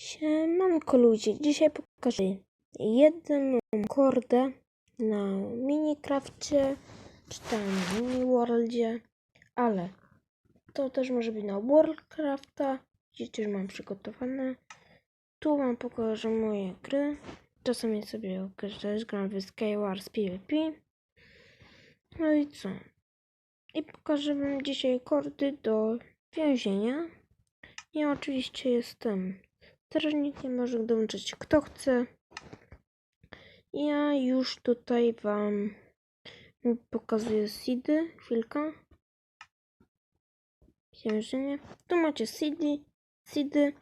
Siemanko ludzie, dzisiaj pokażę jedną kordę na Minecrafcie, czy tam Mini Worldzie, ale to też może być na Worldcrafta, gdzie też mam przygotowane. Tu wam pokażę moje gry. Czasami sobie też gram w Skywars PvP. No i co? I pokażę wam dzisiaj kordy do więzienia. Ja oczywiście jestem strażnikiem, może dołączyć kto chce. Ja już tutaj wam pokazuję seedy. Chwilkę. Więzienie. Tu macie seedy. Seedy.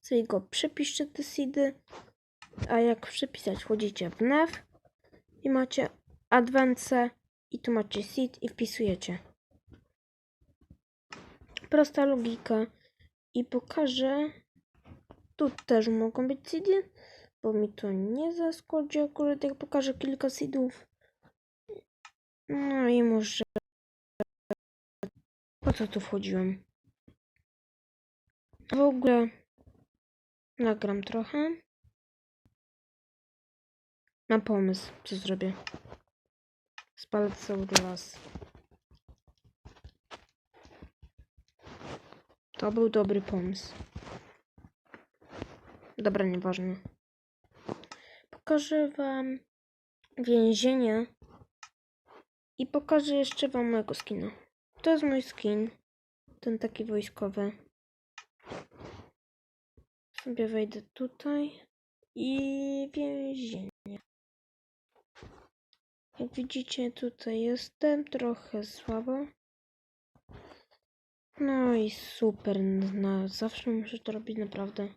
Sobie go przepiszcie te seedy. A jak przepisać, wchodzicie w nav i macie advance i tu macie seed i wpisujecie. Prosta logika. I pokażę. Tu też mogą być seedy, bo mi to nie zaskładzi akurat jak pokażę kilka seedów. No i może... Po co tu wchodziłem? W ogóle nagram trochę. Mam pomysł, co zrobię. Spalę cały las. To był dobry pomysł. Dobra, nieważne. Pokażę wam więzienie i pokażę jeszcze wam mojego skina. To jest mój skin. Ten taki wojskowy. Sobie wejdę tutaj i więzienie. Jak widzicie, tutaj jestem trochę słabo. No i super, na zawsze muszę to robić naprawdę.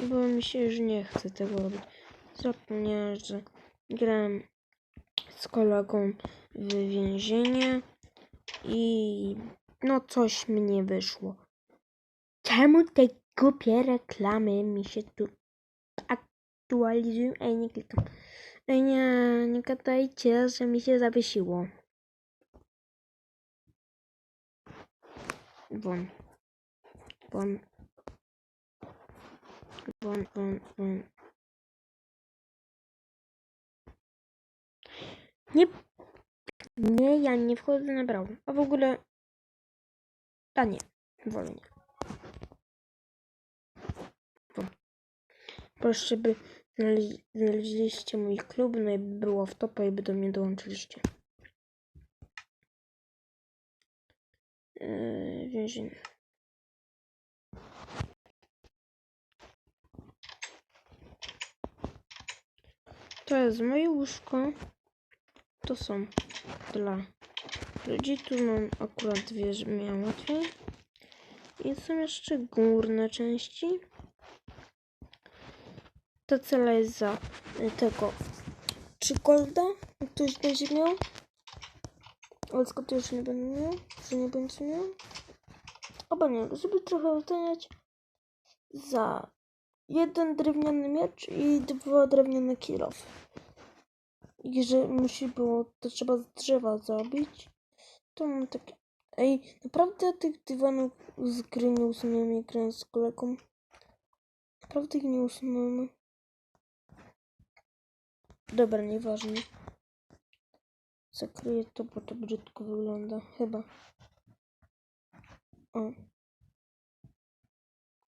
Bo mi się już nie chce tego robić. Zapomniałem, że grałem z kolegą w więzienie i no coś mnie wyszło. Czemu te głupie reklamy mi się tu aktualizują? Ej, nie klikam. Ej, nie, nie gadajcie, że mi się zawiesiło. Won. Won. Won, won, won. Nie. Nie, ja nie wchodzę na brawo. A w ogóle. A nie, wolę nie. Proszę, by znaleźli- znaleźliście mój klub, no i by było w topa i by do mnie dołączyliście. Yy, więzienie. Jest moje łóżko. To są dla ludzi. Tu mam akurat dwie, miałem łatwiej. I są jeszcze górne części. Ta cela jest za y, tego czy jak Ktoś będzie miał. Skąd to już nie będę miał, że nie będzie miał. Oba nie, żeby trochę oceniać. Za jeden drewniany miecz i dwa drewniane kilof. I że musi było, to trzeba z drzewa zrobić. To mam takie... Ej, naprawdę tych dywanów z gry nie usunąłem, jak grałem z kolegą. Naprawdę ich nie usunąłem. Dobra, nieważne. Zakryję to, bo to brzydko wygląda. Chyba. O.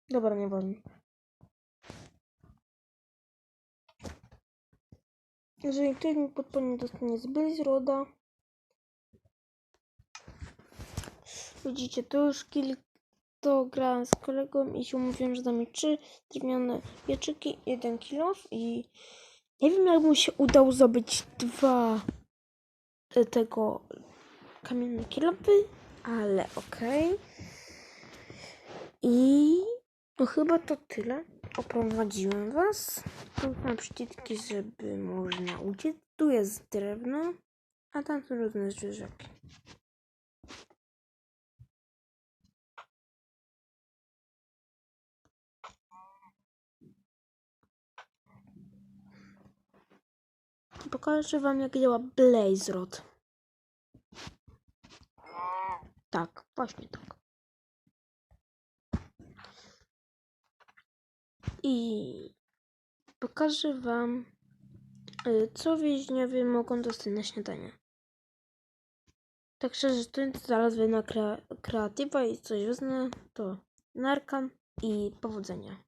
Dobra, nieważne. Jeżeli ktoś mi podpomnie, dostanie z Blaze Roda. Widzicie, to już kilka to grałem z kolegą i się umówiłem, że damy trzy drewniane wieczyki, jeden kilof i nie wiem jak mu się udało zdobyć dwa tego kamienne kilofy, ale okej. I no chyba to tyle. Oprowadziłem was. Tu mam przyciski, żeby można uciec. Tu jest drewno, a tam są różne zwierzaki. Pokażę wam jak działa Blaze Rod. Tak, właśnie tak. I pokażę wam, y, co więźniowie mogą dostać na śniadanie. Także, że to znalazłem na kre- kreatywa i coś wezmę, to narka i powodzenia.